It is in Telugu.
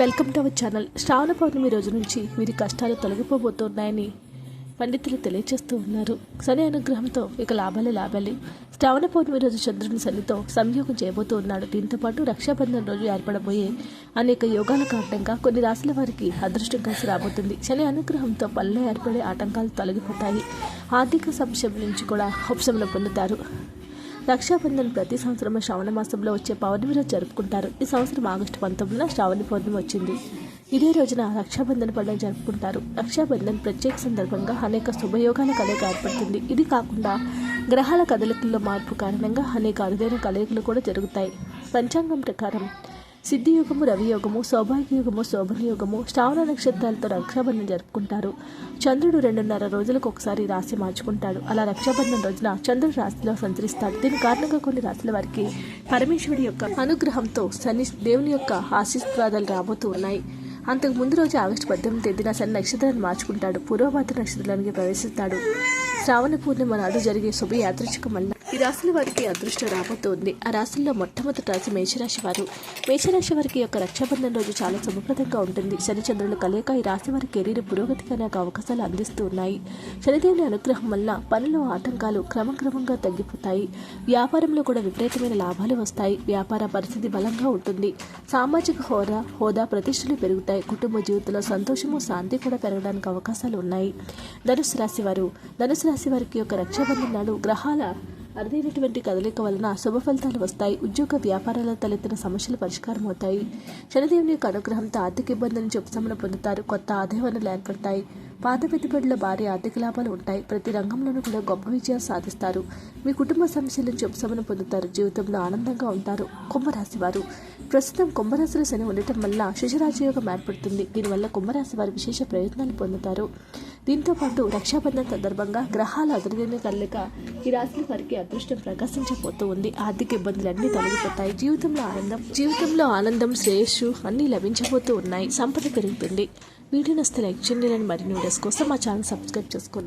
Welcome to our channel. Shravana Pournami రోజు నుంచి వీరి కష్టాలు తొలగిపోబోతున్నాయని పండితులు తెలియజేస్తూ ఉన్నారు. శని అనుగ్రహంతో ఇక లాభాలే లాభాలి. శ్రావణ పౌర్ణమి రోజు చంద్రుని శనితో సంయోగం చేయబోతూ ఉన్నాడు. దీంతో పాటు రక్షాబంధన్ రోజు ఏర్పడబోయే అనేక యోగాల కారణంగా కొన్ని రాశుల వారికి అదృష్టం కలిసి రాబోతుంది. శని అనుగ్రహంతో పనులు ఏర్పడే ఆటంకాలు తొలగిపోతాయి. ఆర్థిక సంక్షేమం నుంచి కూడా ఉపశమనం పొందుతారు. రక్షాబంధన్ ప్రతి సంవత్సరం శ్రావణ మాసంలో వచ్చే పౌర్ణమి రోజు జరుపుకుంటారు. ఈ సంవత్సరం ఆగస్టు పంతొమ్మిదిన శ్రావణ పౌర్ణమి వచ్చింది. ఇదే రోజున రక్షాబంధన పండుగ జరుపుకుంటారు. రక్షాబంధన్ ప్రత్యేక సందర్భంగా అనేక శుభయోగాల కలయిక ఏర్పడుతుంది. ఇది కాకుండా గ్రహాల కదలికల్లో మార్పు కారణంగా అనేక అరుదైన కలయికలు కూడా జరుగుతాయి. పంచాంగం ప్రకారం సిద్ధియుగము రవియోగము సౌభాగ్యయుగము శోభనయుగము శ్రావణ నక్షత్రాలతో రక్షాబంధం జరుపుకుంటారు. చంద్రుడు రెండున్నర రోజులకు ఒకసారి రాశి మార్చుకుంటాడు. అలా రక్షాబంధం రోజున చంద్రుడు రాశిలో సంచరిస్తాడు. దీని కారణంగా కొన్ని రాశుల వారికి పరమేశ్వరుడి యొక్క అనుగ్రహంతో శని దేవుని యొక్క ఆశీర్వాదాలు రాబోతూ ఉన్నాయి. అంతకు ముందు రోజు ఆగస్టు పద్దెనిమిది తేదీన శని నక్షత్రాన్ని మార్చుకుంటాడు. పూర్వభద్ర నక్షత్రానికి ప్రవేశిస్తాడు. శ్రావణ పూర్ణిమ నాడు జరిగే శుభ యాదృచ్ఛిక ఈ రాశుల వారికి అదృష్టం రాబోతోంది. ఆ రాశుల్లో మొట్టమొదటి రాశి మేషరాశి వారు. మేషరాశి వారికి యొక్క రక్షాబంధన రోజు చాలా శుభప్రదంగా ఉంటుంది. శనిచంద్రులు కలయిక ఈ రాశి వారి కెరీర్ పురోగతికి అనేక అవకాశాలు అందిస్తూ ఉన్నాయి. శనిదేవుని అనుగ్రహం వల్ల పనుల ఆటంకాలు క్రమక్రమంగా తగ్గిపోతాయి. వ్యాపారంలో కూడా విపరీతమైన లాభాలు వస్తాయి. వ్యాపార పరిస్థితి బలంగా ఉంటుంది. సామాజిక హోదా హోదా ప్రతిష్టలు పెరుగుతాయి. కుటుంబ జీవితంలో సంతోషము శాంతి కూడా పెరగడానికి అవకాశాలు ఉన్నాయి. ధనుసు రాశి వారు. ధనుసు రాశి వారికి యొక్క రక్షాబంధనాలు గ్రహాల అరుదైనటువంటి కదలిక వలన శుభ ఫలితాలు వస్తాయి. ఉద్యోగ వ్యాపారాల తలెత్తిన సమస్యలు పరిష్కారం అవుతాయి. శనిదేవుని యొక్క అనుగ్రహంతో ఆర్థిక ఇబ్బందుల నుంచి ఉపశమనం పొందుతారు. కొత్త ఆదాయ వనరులు ఏర్పడతాయి. పాత పెట్టుబడుల భారీ ఆర్థిక లాభాలు ఉంటాయి. ప్రతి రంగంలోనూ కూడా గొప్ప విజయాలు సాధిస్తారు. మీ కుటుంబ సమస్యల నుంచి ఉపశమనం పొందుతారు. జీవితంలో ఆనందంగా ఉంటారు. కుంభరాశి వారు. ప్రస్తుతం కుంభరాశిలో శని ఉండటం వల్ల శిశురాజయోగం ఏర్పడుతుంది. దీనివల్ల కుంభరాశి వారు విశేష ప్రయత్నాలు పొందుతారు. దీంతో పాటు రక్షాబంధన్ సందర్భంగా గ్రహాల అదురుదైన కలలిక ఈ రాశుల వారికి అదృష్టం ప్రకాశించబోతూ ఉంది. ఆర్థిక ఇబ్బందులన్నీ తొలగిపోతాయి. జీవితంలో ఆనందం జీవితంలో ఆనందం శ్రేయస్సు అన్నీ లభించబోతూ ఉన్నాయి. సంపద పెరుగుతుంది. వీడియో నస్తే లైక్ చేయండి. మరిన్ని వీడియోస్ కోసం మా ఛానల్ సబ్స్క్రైబ్ చేసుకోండి.